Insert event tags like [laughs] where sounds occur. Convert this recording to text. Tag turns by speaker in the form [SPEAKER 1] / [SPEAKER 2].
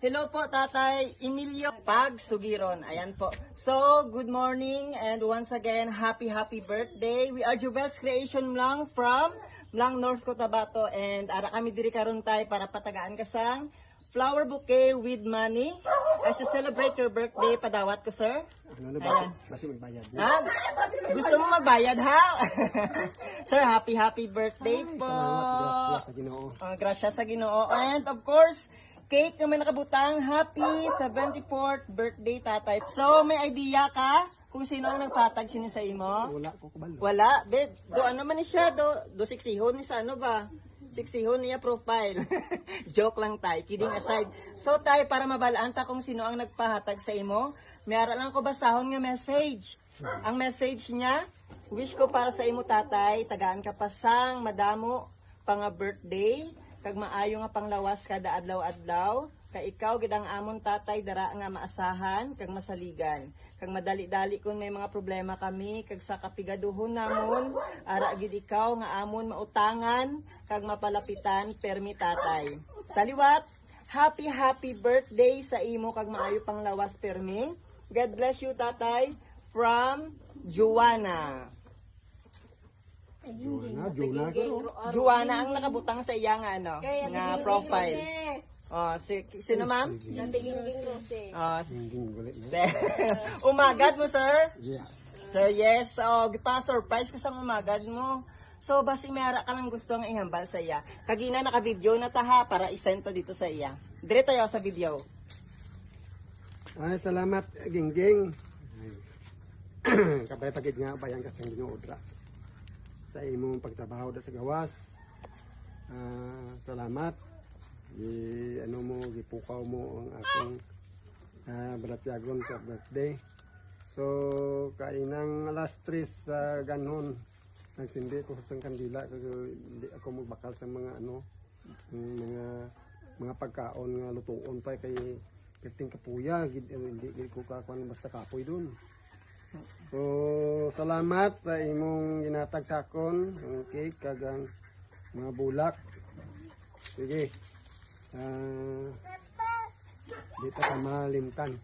[SPEAKER 1] Hello po, Tatay Emilio Pag Sugiron. Ayan po. So, good morning and once again, happy, happy birthday. We are Juvel's Creation lang from Lang North Cotabato and ara kami diri karon tay para patagaan ka sang flower bouquet with money. As you celebrate your birthday, padawat ko, sir.
[SPEAKER 2] Ano na ba? Kasi magbayad.
[SPEAKER 1] Ha? Gusto mo magbayad, ha? [laughs] Sir, happy, happy birthday po.
[SPEAKER 2] Salamat, gracias sa ginoo.
[SPEAKER 1] Uh, gracias sa ginoo. And of course, cake na may nakabutang. Happy 74th birthday, tatay. So, may idea ka kung sino ang nagpatag sino sa imo?
[SPEAKER 2] Wala ko kabalo.
[SPEAKER 1] Wala, bed. Do ano man ni siya, do, do siksihon ni sa ano ba? Siksihon niya profile. [laughs] Joke lang tay, kidding aside. So tay, para mabalaan ta kung sino ang nagpahatag sa imo, may ara lang ko basahon nga message. Ang message niya, wish ko para sa imo tatay, tagaan ka pasang madamo pang birthday, kag maayo nga panglawas kada adlaw-adlaw, kay ikaw gid ang amon tatay dara nga maasahan kag masaligan. Kag madali-dali kung may mga problema kami kag sa kapigaduhon namon ara gid ikaw nga amon mautangan kag mapalapitan permi tatay. Sa liwat happy happy birthday sa imo kag maayo pang lawas permi. God bless you tatay from Juana
[SPEAKER 2] Juna, Juna ko.
[SPEAKER 1] Juana ang nakabutang sa iya nga ano nga profile Oh, si, sino ma'am? Oh, s-
[SPEAKER 2] Hindi gulit na. [laughs]
[SPEAKER 1] umagad mo, sir?
[SPEAKER 2] Yeah.
[SPEAKER 1] Sir, yes. Oh, gipa-surprise ka sa umagad mo. So, basi may ara ka lang gusto nga ihambal sa iya. Kagina naka-video na taha para isend to dito sa iya. Dire tayo sa video.
[SPEAKER 2] Ay, salamat, Gingging. [clears throat] Kabay pagid nga bayan ka sa ginoo dra. Sa imong pagtrabaho da sa gawas. Ah, salamat. Di ano mo gipukaw mo ang akong uh, balatyagon sa birthday. So, kainang alas 3 sa ganon, nagsindi ko sa kandila kasi hindi ako magbakal sa mga ano, mga mga pagkaon nga lutuon pa kay perting kapuya, gid hindi gid ko kakuan basta kapoy dun. So, salamat sa imong ginatag sakon, ang cake kag ang mga bulak. Sige. Ah, dito ka malimtan.